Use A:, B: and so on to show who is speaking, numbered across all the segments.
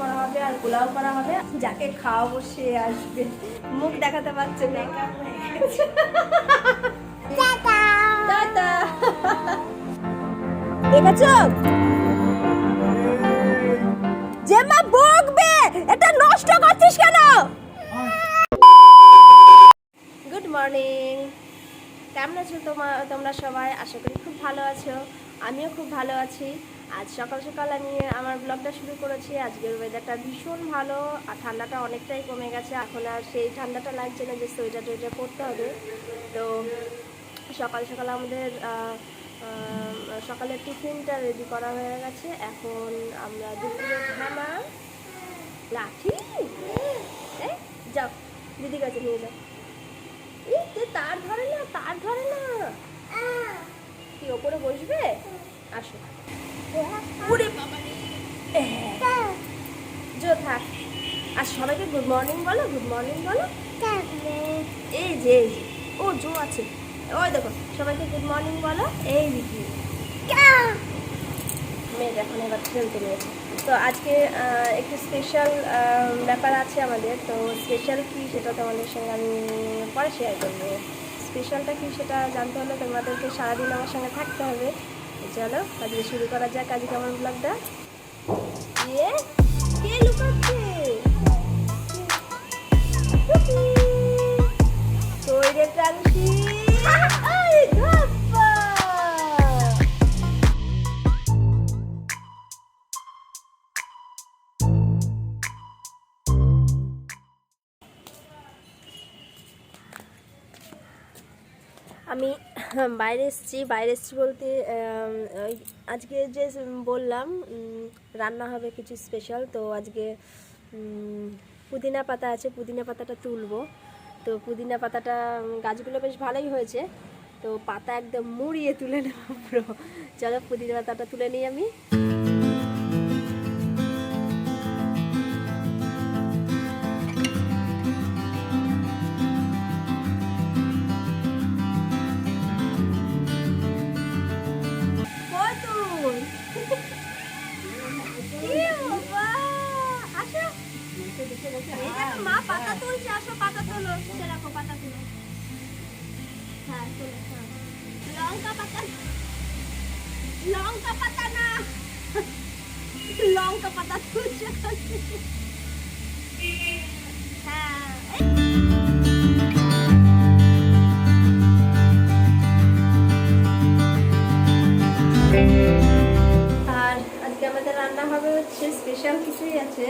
A: করা হবে আর পোলাও করা হবে। যাকে খাওয়াবো সে আসবে। মুখ দেখাতে পারছে না। দেখেছ বকবে। এটা নষ্ট করছিস কেন? গুড মর্নিং কেমন আছো তোমার তোমরা সবাই? আশা করি খুব ভালো আছো। আমিও খুব ভালো আছি। আজ সকাল সকাল আমি আমার ব্লগটা শুরু করেছি। আজকের ওয়েদারটা ভীষণ ভালো আর ঠান্ডাটা অনেকটাই কমে গেছে। এখন আর সেই ঠান্ডাটা লাগছে না যে সোয়েটার টোয়েটার পরতে হবে। তো সকাল সকাল আমাদের সকালের টিফিনটা রেডি করা হয়ে গেছে। এখন আমরা দুপুরে খানা লাঠি। যাও দিদি কাছে নিয়ে যাও। এই তার ধরে না, তার ধরে না। কি, ওপরে বসবে? আসো। ওরে জো থাক। আর সবাইকে গুড মর্নিং বলো, গুড মর্নিং বলো। এই যে এই যে। ও, জো আছে। ওই দেখো, সবাইকে গুড মর্নিং বলো। এই দিদি মেয়ে এখন এবার খেলতে নিয়েছে তো আজকে একটু স্পেশাল ব্যাপার আছে আমাদের। তো স্পেশাল কি সেটা তোমাদের সঙ্গে আমি পরে শেয়ার করব। স্পেশালটা কি সেটা জানতে হলে তোমাদেরকে সারাদিন আমার সঙ্গে থাকতে হবে। চলো আজকে শুরু করা যাক আজকে আমার ব্লগটা ইয়ে আমি বাইরে এসেছি বাইরে এসেছি বলতে আজকে যে বললাম রান্না হবে কিছু স্পেশাল তো আজকে পুদিনা পাতা আছে, পুদিনা পাতাটা তুলবো। তো পুদিনা পাতাটা, গাছগুলো বেশ ভালোই হয়েছে, তো পাতা একদম মুড়িয়ে তুলে নেব পুরো। চলো পুদিনা পাতাটা তুলে নিই আমি। লঙ্কা পাতা লঙ্কা পাতা না। লঙ্কা পাতা তুলছে হ্যাঁ আর আজকে আমাদের রান্না হবে হচ্ছে স্পেশাল কিছুই আছে।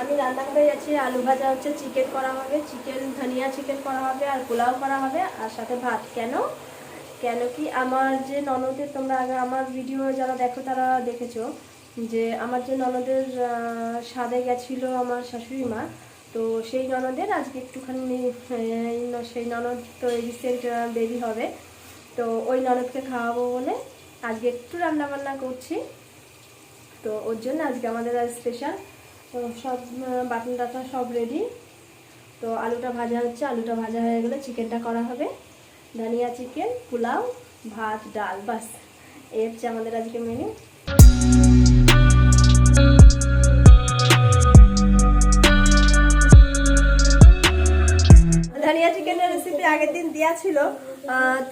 A: আমি রান্না করে যাচ্ছি, আলু ভাজা হচ্ছে, চিকেন করা হবে, চিকেন, ধনিয়া চিকেন করা হবে আর পোলাও করা হবে, আর সাথে ভাত। কেন? কেন কি আমার যে ননদের তোমরা আগে আমার ভিডিও যারা দেখো তারা দেখেছ যে আমার যে ননদের স্বাদে গেছিল আমার শাশুড়ি মা, তো সেই ননদের আজকে একটুখানি সেই ননদ তো রিসেন্ট বেবি হবে, তো ওই ননদকে খাওয়াবো বলে আজকে একটু রান্না বান্না করছি, তো ওর জন্য আজকে আমাদের স্পেশাল তো সব বাটন টাটন সব রেডি তো আলুটা ভাজা হচ্ছে, আলুটা ভাজা হয়ে গেলে চিকেনটা করা হবে। ধনিয়া চিকেন পোলাও, ভাত, ডাল, বাস। এই হচ্ছে আমাদের আজকে মেনু ধনিয়া চিকেনের রেসিপি আগের দিন দেওয়া ছিল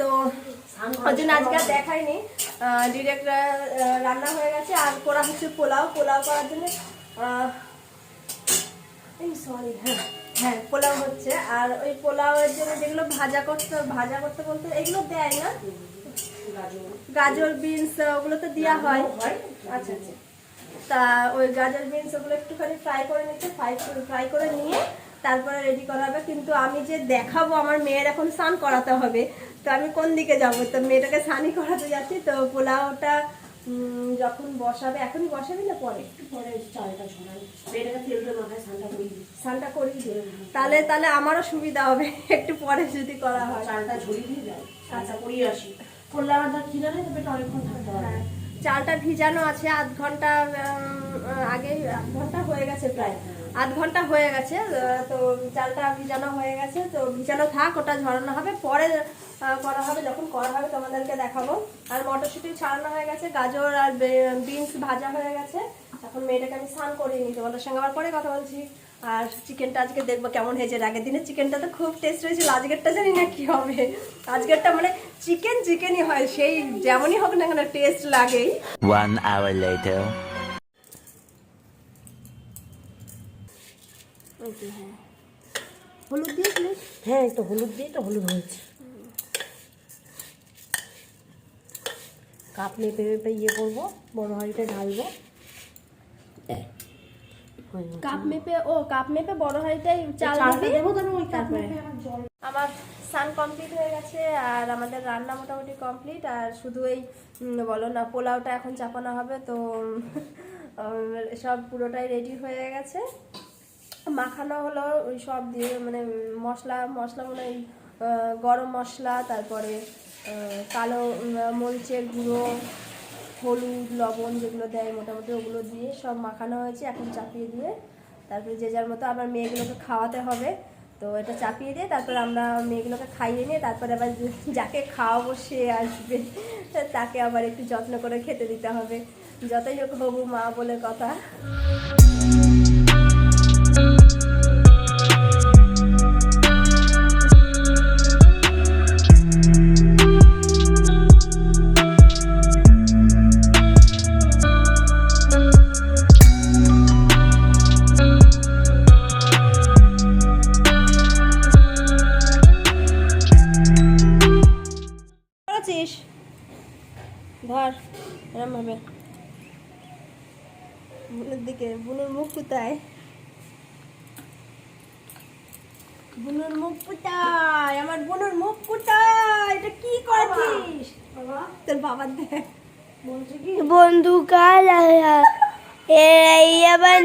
A: তো ওই জন্য আজকে আর দেখাইনি। ডিরেক্ট রান্না হয়ে গেছে, আর করা হচ্ছে পোলাও। পোলাও করার জন্য এই সরি হ্যাঁ হ্যাঁ পোলাও হচ্ছে। আর ওই পোলাওয়ের জন্য যেগুলো ভাজা করতে ভাজা করতে বলতে এগুলো দেয় না। গাজর বিনস ওগুলো তো দেওয়া হয়। আচ্ছা আচ্ছা। তা ওই গাজর বিনস ওগুলো একটুখানি ফ্রাই করে নিচ্ছে ফ্রাই ফ্রাই করে নিয়ে তারপরে রেডি করা হবে। কিন্তু আমি যে দেখাবো আমার মেয়ের এখন স্নান করাতে হবে। তো আমি কোন দিকে যাব? তো মেয়েটাকে স্নানই করাতে যাচ্ছি। তো পোলাওটা যখন বসাবে এখনই বসাবি না পরে? পরে চালটা করি তাহলে তাহলে আমারও সুবিধা হবে একটু পরে যদি করা হয়। চালটা ঝরিয়ে দিয়ে হ্যাঁ। চালটা ভিজানো আছে আধ ঘণ্টা আগে আধ ঘণ্টা হয়ে গেছে প্রায়। আধ ঘণ্টা হয়ে গেছে তো চালটা ভিজানো হয়ে গেছে, তো ভিজানো থাক, ওটা ঝরানো হবে, পরে করা হবে, যখন করা হবে তোমাদেরকে দেখাবো। আর মটরশুঁটি ছাড়ানো হয়ে গেছে, গাজর আর বিনস ভাজা হয়ে গেছে। এখন মেয়েটাকে আমি স্নান করে নিই, তোমাদের সঙ্গে আবার পরে কথা বলছি। আর চিকেনটা আজকে দেখব কেমন হয়েছে আগের দিনের চিকেনটা তো খুব টেস্ট হয়েছিল আজকেরটা জানি না কি হবে। আজকেরটা মানে চিকেন, চিকেনই হয়, সেই যেমনই হোক না কেন টেস্ট লাগেই।
B: One hour later.
A: ওই যে, হ্যাঁ হলুদ দিয়েছিলিস
C: হ্যাঁ তো হলুদ দিয়ে তো হলুদ হয়েছে। কাপ মেপে মেপে ইয়ে করব বড় হাঁড়িতে ঢালবো
A: কাপ মেপে ও কাপ মেপে বড় হাঁড়িটাই চাল দেবো
C: তারপরে।
A: আমার স্নান কমপ্লিট হয়ে গেছে আর আমাদের রান্না মোটামুটি কমপ্লিট। আর শুধু এই বলো না পোলাওটা এখন চাপানো হবে তো সব পুরোটাই রেডি হয়ে গেছে। মাখানো হলো, ওই সব দিয়ে মানে মশলা মশলা মানে গরম মশলা, তারপরে কালো মরিচের গুঁড়ো, হলুদ, লবণ যেগুলো দেয় মোটামুটি ওগুলো দিয়ে সব মাখানো হয়েছে, এখন চাপিয়ে দিয়ে, তারপরে যে যার মতো আবার মেয়েগুলোকে খাওয়াতে হবে। তো এটা চাপিয়ে দিয়ে তারপরে আমরা মেয়েগুলোকে খাইয়ে নিয়ে তারপরে আবার যাকে খাওয়াবো সে আসবে। তাকে আবার একটু যত্ন করে খেতে দিতে হবে। যতই হোক হবু মা বলে কথা। কোথায় বুনুর মুখ কোথায় আমার বুনুর মুখ কোথায় এটা কি করেছিস? তোর বাবা দেখ।
D: বন্ধু কাল এই আবার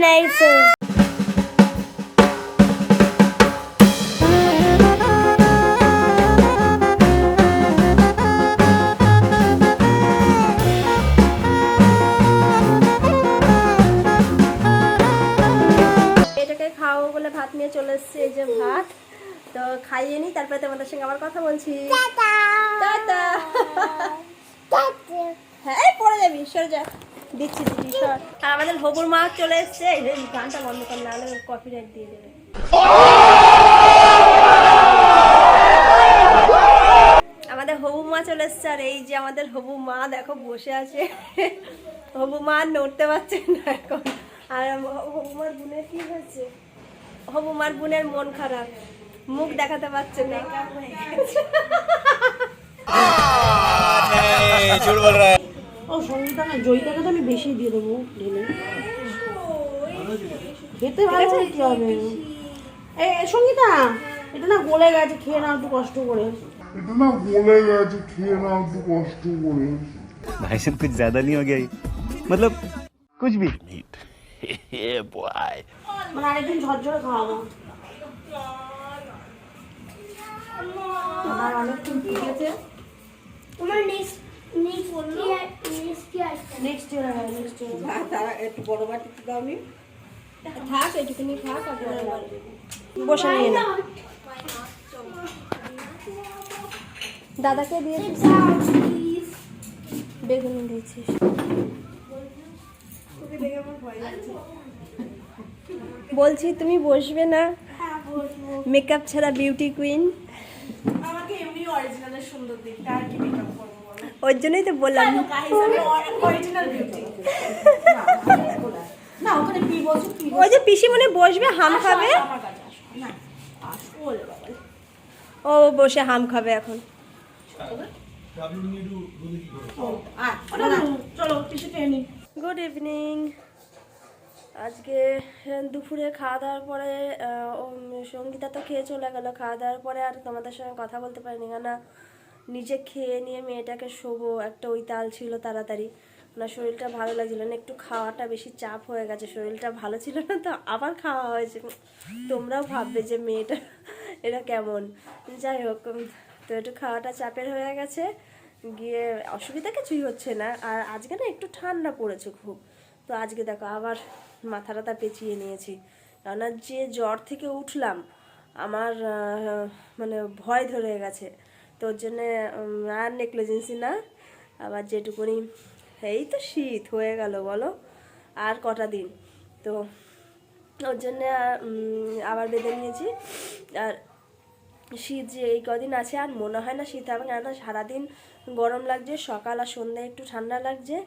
A: ভাত নিয়ে চলে এসছে এই যে ভাত। তো খাইয়ে নি তারপরে তোমাদের সঙ্গে আবার কথা বলছি। হ্যাঁ পড়ে যাবি সরে যা। দিচ্ছি দিচ্ছি সর। আর আমাদের হবুর মা চলে এসছে এই গানটা বন্ধ কর না হলে দিয়ে দেবে। আমাদের হবু মা চলে এসছে আর এই যে আমাদের হবু মা দেখো বসে আছে। হবু মা নড়তে পারছে না এখন। আর হবু মার বোনের কি হয়েছে? হবু মার বোনের মন খারাপ মুখ দেখাতে পারছে না
C: ও সঙ্গীতা না জয়িতাকে তো আমি বেশি দিয়ে দেবো ঢেলে খেতে ভালো হলে কি হবে এই এই সঙ্গীতা এটা না গলে গেছে খেয়ে নাও একটু কষ্ট করে
E: এটা না গলে গেছে খেয়ে নাও একটু কষ্ট করে
B: भाई साहब कुछ ज्यादा नहीं हो गया ये? मतलब कुछ भी yeah, boy.
C: মানে আরেকদিন ঝরঝরে খাওয়াবো। আর অনেকক্ষণ টিকেছে
D: তোমার নেক্সট নেক্সট নেক্সট কি আসছে
C: নেক্সট ইয়ার নেক্সট ইয়ার।
F: তারা একটু বড় বাটিতে দাও নি।
A: থাক এইটুকুনি থাক আর বসে নিয়ে না। দাদাকে দিয়ে দিস বেগুন দিয়েছিস। বলছি তুমি বসবে না? মেকআপ ছাড়া বিউটি কুইন
C: আমাকে এমনি অরিজিনালের সুন্দর দেখতে আর কি মেকআপ করব
A: ওর জন্যই তো বললাম।
C: অরিজিনাল বিউটি না ওখানে পি বলছো
A: ওই যে পিসি মনে বসবে হাম খাবে? ও বসে হাম খাবে এখন। গুড ইভিনিং আজকে দুপুরে খাওয়া দাওয়ার পরে সঙ্গীতা তো খেয়ে চলে গেল। খাওয়া দাওয়ার পরে আর তোমাদের সঙ্গে কথা বলতে পারিনি। কেন নিজে খেয়ে নিয়ে মেয়েটাকে শোবো, একটা ওই তাল ছিল তাড়াতাড়ি। না, শরীরটা ভালো লাগছিল না, একটু খাওয়াটা বেশি চাপ হয়ে গেছে। শরীরটা ভালো ছিল না তো আবার খাওয়া হয়েছে। তোমরাও ভাববে যে মেয়েটা এটা কেমন। যাই হোক তো একটু খাওয়াটা চাপের হয়ে গেছে। গিয়ে অসুবিধা কিছুই হচ্ছে না। আর আজকে না একটু ঠান্ডা পড়েছে খুব। তো আজকে দেখো আবার মাথা টাথা পেঁচিয়ে নিয়েছি। কেননা যে জ্বর থেকে উঠলাম, আমার মানে ভয় ধরে গেছে। তো ওর জন্যে আর নেকলেজেন্সি না, আবার যেটুকুনি। এই তো শীত, হয়ে গেল বলো, আর কটা দিন। তো ওর জন্যে আবার বেঁধে নিয়েছি। আর শীত যে এই কদিন আছে, আর মনে হয় না শীত হবে, কেননা সারাদিন গরম লাগছে, সকাল আর সন্ধ্যায় একটু ঠান্ডা লাগছে।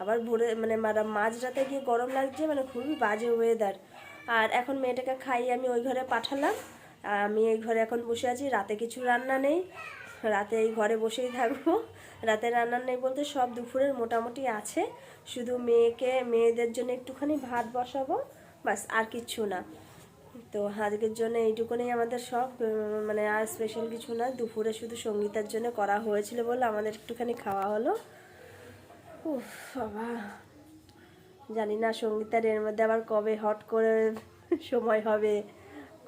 A: আবার ভোরে মানে মাঝরাতে গিয়ে গরম লাগছে মানে খুবই বাজে ওয়েদার আর এখন মেয়েটাকে খাইয়ে আমি ওই ঘরে পাঠালাম। আমি এই ঘরে এখন বসে আছি, রাতে কিছু রান্না নেই। রাতে এই ঘরে বসেই থাকব। রাতে রান্না নেই বলতে সব দুপুরের মোটামুটি আছে। শুধু মেয়েকে, মেয়েদের জন্য একটুখানি ভাত বসাবো বাস আর কিচ্ছু না। তো আজকের জন্য এইটুকুনি আমাদের সব মানে আর স্পেশাল কিছু না। দুপুরে শুধু সঙ্গীতার জন্য করা হয়েছিল বলে আমাদের একটুখানি খাওয়া হলো। উফ, বাবা। জানি না সঙ্গীতার এর মধ্যে আবার কবে হট করে সময় হবে,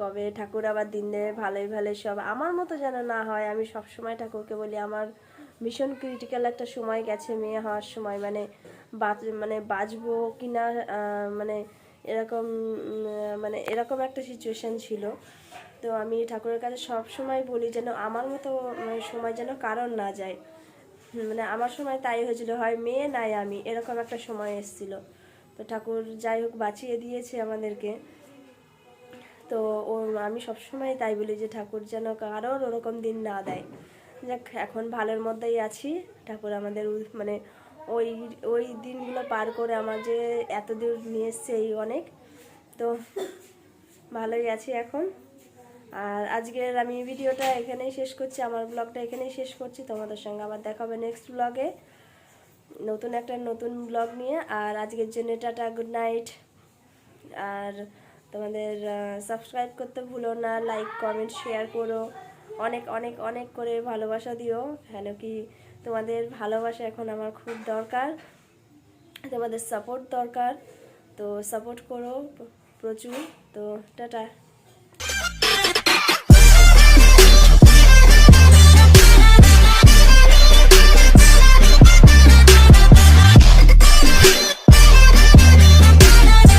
A: কবে ঠাকুর আবার দিন দেবে, ভালোই ভালোই সব। আমার মতো যেন না হয়, আমি সব সময় ঠাকুরকে বলি, আমার ভীষণ ক্রিটিক্যাল একটা সময় গেছে মেয়ে হওয়ার সময়। মানে বাঁচ মানে বাঁচবো কি না মানে এরকম মানে এরকম একটা সিচুয়েশান ছিল। তো আমি ঠাকুরের কাছে সব সময় বলি যেন আমার মতো মানে সময় যেন কারণ না যায়। মানে আমার সময় তাই হয়েছিল, হয় মেয়ে নাই আমি, এরকম একটা সময় এসেছিল। তো ঠাকুর যাই হোক বাঁচিয়ে দিয়েছে আমাদেরকে। তো ও, আমি সবসময় তাই বলি যে ঠাকুর যেন কারোর ওরকম দিন না দেয়। যাক, এখন ভালোর মধ্যেই আছি। ঠাকুর আমাদের মানে ওই ওই দিনগুলো পার করে আমার যে এত দূর নিয়ে এসছে এই অনেক। তো ভালোই আছি এখন। আর আজকের আমি ভিডিওটা এখানেই শেষ করছি, আমার ব্লগটা এখানেই শেষ করছি, তোমাদের সঙ্গে আবার দেখা হবে নেক্সট ব্লগে নতুন একটা নতুন ব্লগ নিয়ে, আর আজকের জন্য টাটা গুড নাইট আর তোমাদের সাবস্ক্রাইব করতে ভুলো না লাইক কমেন্ট শেয়ার করো। অনেক অনেক অনেক করে ভালোবাসা দিও, কেন কি তোমাদের ভালোবাসা এখন আমার খুব দরকার, তোমাদের সাপোর্ট দরকার। তো সাপোর্ট করো, প্রচুর। তো টাটা।